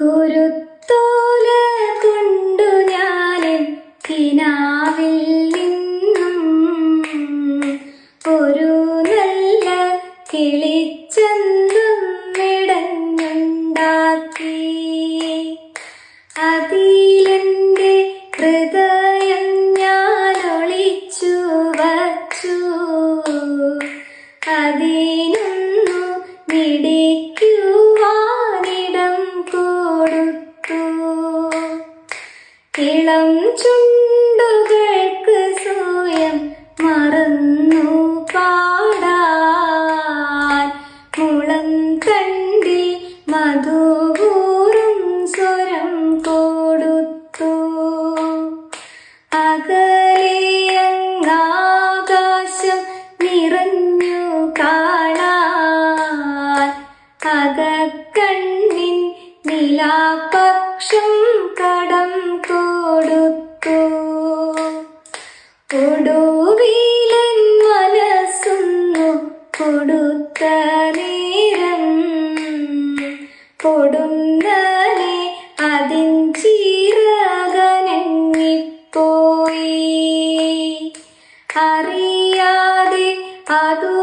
കുരുത്തോല കൊണ്ടു ഞാനും കിനാവിൽ നിന്നും ഒരു നല്ല കിളിച്ചെന്നും ഇടഞ്ഞുണ്ടാക്കി. അതിലെന്റെ ഹൃദയം ഞാൻ ഒളിച്ചു വച്ചു. അതിനൊന്നു മിടിക്കുവാനിടം ഇളം ചുണ്ടുകൾക്ക് സ്വയം മറന്നു പാടാൻ. മുളം കണ്ടി മധുപൂറും സ്വരം കൊടുത്തു. അകലെയങ്ങാകാശം നിറഞ്ഞു കാണാൻ. അകക്കണ്ണിൻ നിലാപക്ഷം കടം കൊടുത്തു. കൊടുവീലൻ മനസ്സുന്നു കൊടുത്ത നേരം കൊടുന്നനെ അതിൻ ചീറകനങ്ങിപ്പോയി. അറിയാതെ അതു